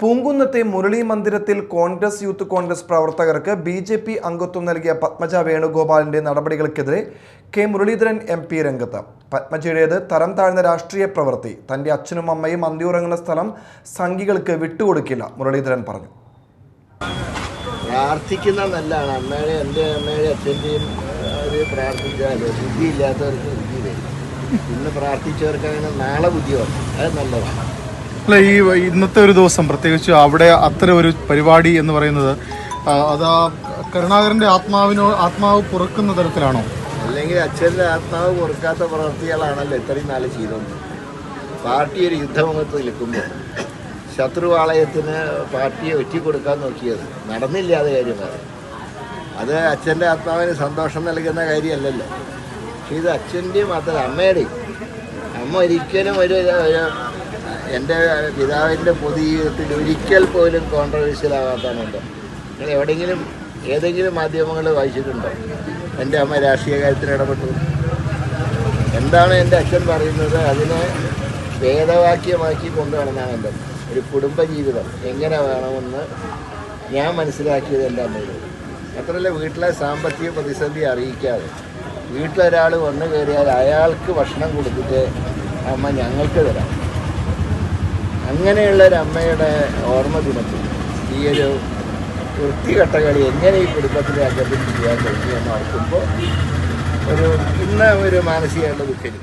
പൂങ്കുന്നത്തെ മുരളി മന്ദിരത്തിൽ കോൺഗ്രസ് യൂത്ത് കോൺഗ്രസ് പ്രവർത്തകർക്ക് B J P അംഗത്വം നൽകിയ പത്മജ വേണുഗോപാലിന്റെ നടപടികൾക്കെതിരെ കെ മുരളീധരൻ എം പി രംഗത്ത്. പത്മജയുടേത് തരം താഴ്ന്ന രാഷ്ട്രീയ പ്രവൃത്തി. തന്റെ അച്ഛനും അമ്മയും അന്തിയുറങ്ങുന്ന സ്ഥലം സംഘികൾക്ക് വിട്ടുകൊടുക്കില്ല മുരളീധരൻ പറഞ്ഞു. പ്രാർത്ഥിക്കുന്ന നല്ലതാണ്. അമ്മയുടെ എന്റെ അമ്മയുടെ അച്ഛന്റെയും അവർ പ്രാർത്ഥിച്ചാൽ ബുദ്ധിയില്ലാത്തവർക്ക് ബുദ്ധി വരും ഇന്ന് പ്രാർത്ഥിച്ചവർക്ക് അങ്ങനെ നാളെ ബുദ്ധി വരും അത് നല്ലതാണ്. അല്ല ഈ ഇന്നത്തെ ഒരു ദിവസം പ്രത്യേകിച്ച് അവിടെ അത്തരം ഒരു പരിപാടി എന്ന് പറയുന്നത് അത് ആ കരുണാകരന്റെ ആത്മാവിനോ ആത്മാവ് പുറക്കുന്ന തരത്തിലാണോ? അല്ലെങ്കിൽ അച്ഛന്റെ ആത്മാവ് പുറക്കാത്ത പ്രവർത്തികളാണല്ലോ ഇത്രയും നാല് ചെയ്തത് പാർട്ടി ഒരു യുദ്ധമുഖത്ത് നിൽക്കുമ്പോൾ ശത്രുവാളയത്തിന് പാർട്ടിയെ ഒറ്റിക്കൊടുക്കാൻ നോക്കിയത്. നടന്നില്ലാതെ അത് കാര്യമാണ് അത് അച്ഛന്റെ ആത്മാവിന് സന്തോഷം നൽകുന്ന കാര്യമല്ലല്ലോ. പക്ഷേ ഇത് അച്ഛന്റെയും മാത്രം അമ്മയുടെയും. അമ്മ ഒരിക്കലും ഒരു എന്റെ പിതാവിന്റെ പൊതുജീവിതത്തിൽ ഒരിക്കൽ പോലും കോൺട്രവേഴ്സ്യൽ ആകാത്തതുണ്ട് നിങ്ങൾ എവിടെയെങ്കിലും ഏതെങ്കിലും മാധ്യമങ്ങൾ വായിച്ചിട്ടുണ്ടോ? എന്റെ അമ്മ രാഷ്ട്രീയ കാര്യത്തിൽ ഇടപെട്ടു. എന്താണ് എന്റെ അച്ഛൻ പറയുന്നത്? അതിനെ വേദവാക്യമാക്കി കൊണ്ടുവരണമെന്നാണ് എന്റെ ഒരു കുടുംബജീവിതം എങ്ങനെ വേണമെന്ന് ഞാൻ മനസ്സിലാക്കിയത് എന്റെ അമ്മയോട്. മാത്രമല്ല വീട്ടിലെ സാമ്പത്തിക പ്രതിസന്ധി അറിയിക്കാതെ വീട്ടിലൊരാൾ വന്നു കയറിയാൽ അയാൾക്ക് ഭക്ഷണം കൊടുത്തിട്ട് അമ്മ ഞങ്ങൾക്ക് തരാം. അങ്ങനെയുള്ള ഒരു അമ്മയുടെ ഓർമ്മ ദിനത്തിൽ ഈ ഒരു വൃത്തികെട്ട കളി എങ്ങനെ ഈ കുടുംബത്തിലെ അംഗത്തിൽ ചെയ്യാൻ കഴിഞ്ഞു എന്ന് ഓർക്കുമ്പോൾ ഒരു ഇന്ന ഒരു മാനസികമായിട്ട് ദുഃഖിക്കും